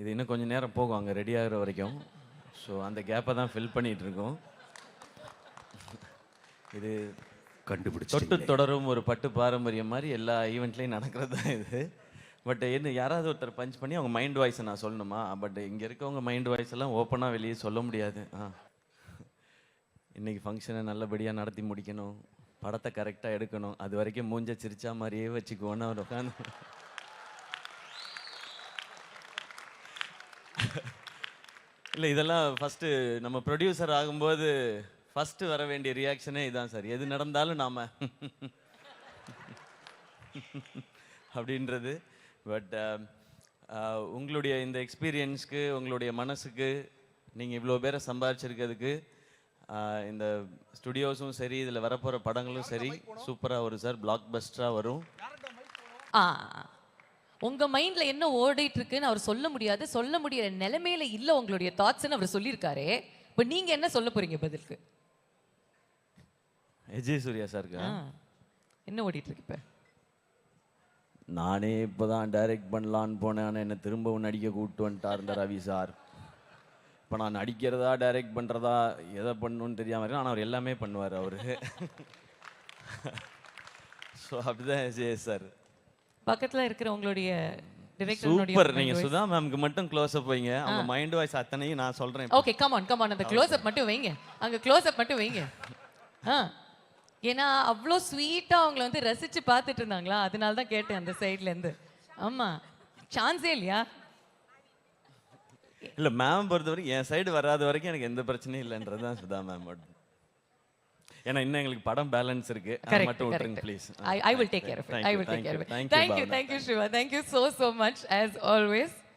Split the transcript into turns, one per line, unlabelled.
இது இன்னும் கொஞ்சம் நேரம் போகும் அங்கே ரெடி ஆகுற வரைக்கும். ஸோ அந்த கேப்பை தான் ஃபில் பண்ணிட்டு இருக்கோம். இது தொட்டு
கண்டுபிடிச்சு
தொடரும் ஒரு பட்டு பாரம்பரியம் மாதிரி எல்லா ஈவெண்ட்லேயும் நடக்கிறது தான் இது. பட் என்ன யாராவது ஒருத்தர் பஞ்ச் பண்ணி அவங்க மைண்ட் வாய்ஸை நான் சொல்லணுமா? பட் இங்கே இருக்கவங்க மைண்ட் வாய்ஸ் எல்லாம் ஓப்பனாக வெளியே சொல்ல முடியாது. ஆ. இன்னைக்கு ஃபங்க்ஷனை நல்லபடியாக நடத்தி முடிக்கணும். படத்தை கரெக்டாக எடுக்கணும். அது வரைக்கும் மூஞ்ச சிரிச்சா மாதிரியே வச்சுக்குவோன்னு அவர் உட்காந்து இல்லை இதெல்லாம் ஃபஸ்ட்டு நம்ம ப்ரொடியூசர் ஆகும்போது ஃபஸ்ட்டு வர வேண்டிய ரியாக்ஷனே இதான் சார். எது நடந்தாலும் நாம அப்படின்றது. பட் உங்களுடைய இந்த எக்ஸ்பீரியன்ஸ்க்கு உங்களுடைய மனசுக்கு நீங்கள் இவ்வளோ பேரை சம்பாதிச்சிருக்கிறதுக்கு ஆஹ் இந்த ஸ்டுடியோஸும் சரி இதில் வரப்போகிற படங்களும் சரி சூப்பராக வரும் சார். பிளாக் பஸ்டராக வரும்.
ஆ உங்க மைண்ட்ல என்ன ஓடிட்டு இருக்குன்னு அவர் சொல்ல முடியாது. சொல்ல முடியற நிலைமையில இல்ல உங்களுடைய தாட்ஸ்னு அவர் சொல்லியிருக்காரு. இப்போ நீங்க என்ன சொல்ல போறீங்க பதிலுக்கு?
விஜய் சூர்யா சாருக்கு?
ஆ, என்ன ஓடிட்டு இருக்கு இப்ப?
நானே இப்போதான் டைரக்ட் பண்ணலான்னு போனேன். ஆனால் என்னை திரும்பவும் நடிக்க கூப்பிட்டு வந்துட்டார் இந்த ரவி சார். இப்போ நான் நடிக்கிறதா டைரக்ட் பண்ணுறதா எதை பண்ணணும்னு தெரியாம இருக்கு ஆனால் அவர் எல்லாமே பண்ணுவார் அவர். ஸோ அப்படிதான் விஜய் சார்.
பக்கத்துல இருக்கிற உங்களுடைய
சூப்பர் நீங்க சுதா மேம்க்கு மட்டும் க்ளோஸ் அப் வைங்க. அவங்க மைண்ட் வாய்ஸ் அத்தனையும் நான் சொல்றேன்
okay come on come on அந்த க்ளோஸ் அப் மட்டும் வைங்க. அங்க க்ளோஸ் அப் மட்டும் வைங்க. ஆ. ஏன்னா அவ்வளோ ஸ்வீட்டா அவங்கள வந்து ரசிச்சு பார்த்துட்டு இருந்தாங்களா? அதனால தான் கேட்டேன் அந்த சைடுல இருந்து. ஆமா. சான்ஸே இல்லையா?
இல்ல மேம் பொறுத்த வரைக்கும் என் சைடு வராத வரைக்கும் எனக்கு எந்த பிரச்சனையும் இல்லைன்றது தான் சுதா மேம் மட்டும் ஏன்னா இன்னும் எங்களுக்கு படம் பேலன்ஸ் இருக்கு அதை மட்டும் விட்டுருங்க. Please
I, I will take care of it.
Thank
I
you,
will take
thank
care
you,
of it.